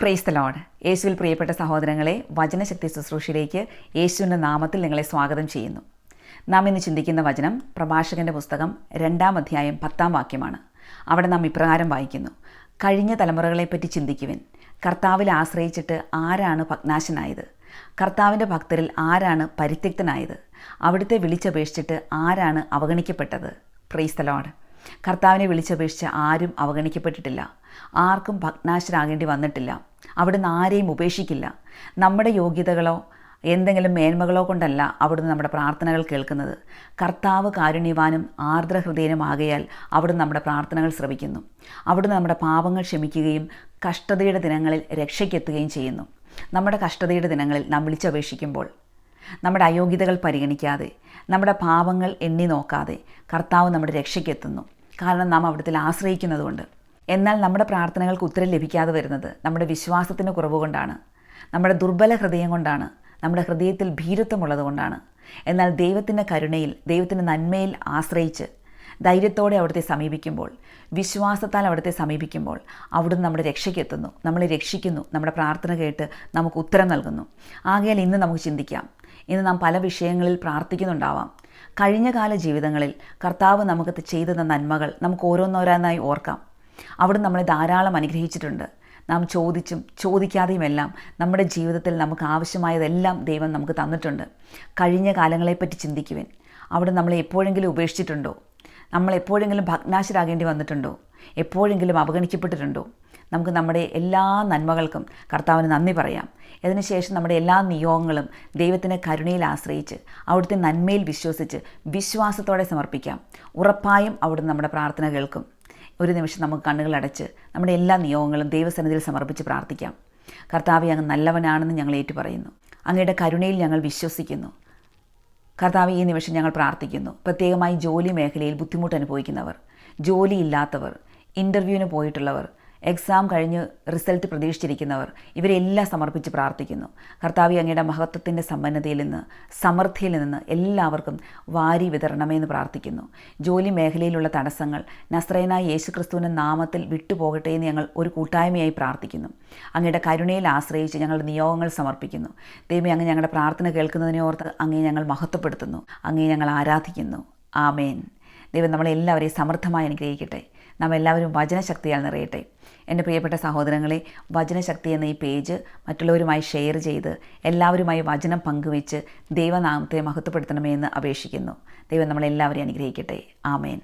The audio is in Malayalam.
പ്രേസ് ദ ലോഡ് യേശുവിൽ പ്രിയപ്പെട്ട സഹോദരങ്ങളെ വചനശക്തി ശുശ്രൂഷയിലേക്ക് യേശുവിന്റെ നാമത്തിൽ നിങ്ങളെ സ്വാഗതം ചെയ്യുന്നു. നാം ഇന്ന് ചിന്തിക്കുന്ന വചനം പ്രഭാഷകന്റെ പുസ്തകം രണ്ടാം അധ്യായം പത്താം വാക്യമാണ്. അവിടെ നാം ഇപ്രകാരം വായിക്കുന്നു. കഴിഞ്ഞ തലമുറകളെപ്പറ്റി ചിന്തിക്കുവിൻ. കർത്താവിൽ ആശ്രയിച്ചിട്ട് ആരാണ് ഭഗ്നാശനായത്? കർത്താവിന്റെ ഭക്തരിൽ ആരാണ് പരിത്യക്തനായത്? അവിടുത്തെ വിളിച്ചപേക്ഷിച്ചിട്ട് ആരാണ് അവഗണിക്കപ്പെട്ടത്? പ്രൈസ് ലോഡ് കർത്താവിനെ വിളിച്ചപേക്ഷിച്ച് ആരും അവഗണിക്കപ്പെട്ടിട്ടില്ല. ആർക്കും ഭഗ്നാശരാകേണ്ടി വന്നിട്ടില്ല. അവിടുന്ന് ആരെയും ഉപേക്ഷിക്കില്ല. നമ്മുടെ യോഗ്യതകളോ എന്തെങ്കിലും മേന്മകളോ കൊണ്ടല്ല അവിടുന്ന് നമ്മുടെ പ്രാർത്ഥനകൾ കേൾക്കുന്നത്. കർത്താവ് കാരുണ്യവാനും ആർദ്രഹൃദയനുമാകയാൽ അവിടുന്ന് നമ്മുടെ പ്രാർത്ഥനകൾ ശ്രവിക്കുന്നു. അവിടുന്ന് നമ്മുടെ പാപങ്ങൾ ക്ഷമിക്കുകയും കഷ്ടതയുടെ ദിനങ്ങളിൽ രക്ഷയ്ക്കെത്തുകയും ചെയ്യുന്നു. നമ്മുടെ കഷ്ടതയുടെ ദിനങ്ങളിൽ നാം വിളിച്ചപേക്ഷിക്കുമ്പോൾ നമ്മുടെ അയോഗ്യതകൾ പരിഗണിക്കാതെ നമ്മുടെ പാപങ്ങൾ എണ്ണി നോക്കാതെ കർത്താവ് നമ്മുടെ രക്ഷയ്ക്കെത്തുന്നു. കാരണം നാം അവിടത്തിൽ ആശ്രയിക്കുന്നതുകൊണ്ട്. എന്നാൽ നമ്മുടെ പ്രാർത്ഥനകൾക്ക് ഉത്തരം ലഭിക്കാതെ വരുന്നത് നമ്മുടെ വിശ്വാസത്തിന്റെ കുറവ് കൊണ്ടാണ് നമ്മുടെ ദുർബല ഹൃദയം കൊണ്ടാണ്. നമ്മുടെ ഹൃദയത്തിൽ ഭീരത്വമുള്ളത് കൊണ്ടാണ്. എന്നാൽ ദൈവത്തിന്റെ കരുണയിൽ ദൈവത്തിന്റെ നന്മയിൽ ആശ്രയിച്ച് ധൈര്യത്തോടെ അവിടുത്തെ സമീപിക്കുമ്പോൾ വിശ്വാസത്താൽ അവിടുത്തെ സമീപിക്കുമ്പോൾ അവിടുന്ന് നമ്മുടെ രക്ഷയ്ക്കെത്തുന്നു നമ്മളെ രക്ഷിക്കുന്നു. നമ്മുടെ പ്രാർത്ഥന കേട്ട് നമുക്ക് ഉത്തരം നൽകുന്നു. ആകയാൽ ഇന്ന് നമുക്ക് ചിന്തിക്കാം. ഇന്ന് നാം പല വിഷയങ്ങളിൽ പ്രാർത്ഥിക്കുന്നുണ്ടാവാം. കഴിഞ്ഞ കാല ജീവിതങ്ങളിൽ കർത്താവ് നമുക്ക് ചെയ്തു നന്മകൾ നമുക്ക് ഓരോന്നോരോന്നായി ഓർക്കാം. അവിടെ നമ്മളെ ധാരാളം അനുഗ്രഹിച്ചിട്ടുണ്ട്. നാം ചോദിച്ചും ചോദിക്കാതെയുമെല്ലാം നമ്മുടെ ജീവിതത്തിൽ നമുക്ക് ആവശ്യമായതെല്ലാം ദൈവം നമുക്ക് തന്നിട്ടുണ്ട്. കഴിഞ്ഞ കാലങ്ങളെപ്പറ്റി ചിന്തിക്കുവാൻ. അവിടെ നമ്മളെ എപ്പോഴെങ്കിലും ഉപേക്ഷിച്ചിട്ടുണ്ടോ? നമ്മൾ എപ്പോഴെങ്കിലും ഭഗ്നാശരാകേണ്ടി വന്നിട്ടുണ്ടോ? എപ്പോഴെങ്കിലും അവഗണിക്കപ്പെട്ടിട്ടുണ്ടോ? നമുക്ക് നമ്മുടെ എല്ലാ നന്മകൾക്കും കർത്താവിന് നന്ദി പറയാം. അതിനുശേഷം നമ്മുടെ എല്ലാ നിയോഗങ്ങളും ദൈവത്തിന്റെ കരുണയിൽ ആശ്രയിച്ച് അവിടുത്തെ നന്മയിൽ വിശ്വസിച്ച് വിശ്വാസത്തോടെ സമർപ്പിക്കാം. ഉറപ്പായും അവിടുന്ന് നമ്മുടെ പ്രാർത്ഥന കേൾക്കും. ഒരു നിമിഷം നമുക്ക് കണ്ണുകളടച്ച് നമ്മുടെ എല്ലാ നിയോഗങ്ങളും ദൈവസന്നിധിയിൽ സമർപ്പിച്ച് പ്രാർത്ഥിക്കാം. കർത്താവ് അങ്ങ് നല്ലവനാണെന്ന് ഞങ്ങൾ ഏറ്റുപറയുന്നു. അങ്ങയുടെ കരുണയിൽ ഞങ്ങൾ വിശ്വസിക്കുന്നു. കർത്താവ് ഈ നിമിഷം ഞങ്ങൾ പ്രാർത്ഥിക്കുന്നു. പ്രത്യേകമായി ജോലി മേഖലയിൽ ബുദ്ധിമുട്ട് അനുഭവിക്കുന്നവർ ജോലിയില്ലാത്തവർ ഇന്റർവ്യൂവിന് പോയിട്ടുള്ളവർ എക്സാം കഴിഞ്ഞ് റിസൾട്ട് പ്രതീക്ഷിച്ചിരിക്കുന്നവർ ഇവരെല്ലാം സമർപ്പിച്ച് പ്രാർത്ഥിക്കുന്നു. കർത്താവി അങ്ങയുടെ മഹത്വത്തിന്റെ സമ്പന്നതയിൽ നിന്ന് സമൃദ്ധിയിൽ നിന്ന് എല്ലാവർക്കും വാരി വിതരണമെന്ന് പ്രാർത്ഥിക്കുന്നു. ജോലി മേഖലയിലുള്ള തടസ്സങ്ങൾ നസ്രയനായ യേശുക്രിസ്തുവിന്റെ നാമത്തിൽ വിട്ടുപോകട്ടെ എന്ന് ഞങ്ങൾ ഒരു കൂട്ടായ്മയായി പ്രാർത്ഥിക്കുന്നു. അങ്ങയുടെ കരുണയിൽ ആശ്രയിച്ച് ഞങ്ങളുടെ നിയോഗങ്ങൾ സമർപ്പിക്കുന്നു. ദൈവം അങ്ങ് ഞങ്ങളുടെ പ്രാർത്ഥന കേൾക്കുന്നതിനെ ഓർത്ത് അങ്ങേ ഞങ്ങൾ മഹത്വപ്പെടുത്തുന്നു. അങ്ങേ ഞങ്ങൾ ആരാധിക്കുന്നു. ആമേൻ. ദൈവം നമ്മളെല്ലാവരെയും സമൃദ്ധമായി അനുഗ്രഹിക്കട്ടെ. നമ്മെല്ലാവരും വചനശക്തിയാൽ നിറയട്ടെ. എന്റെ പ്രിയപ്പെട്ട സഹോദരങ്ങളെ വചനശക്തി എന്ന ഈ പേജ് മറ്റുള്ളവരുമായി ഷെയർ ചെയ്ത് എല്ലാവരുമായി വചനം പങ്കുവെച്ച് ദൈവനാമത്തെ മഹത്വപ്പെടുത്തണമേ എന്ന് അപേക്ഷിക്കുന്നു. ദൈവം നമ്മളെല്ലാവരെയും അനുഗ്രഹിക്കട്ടെ. ആമേൻ.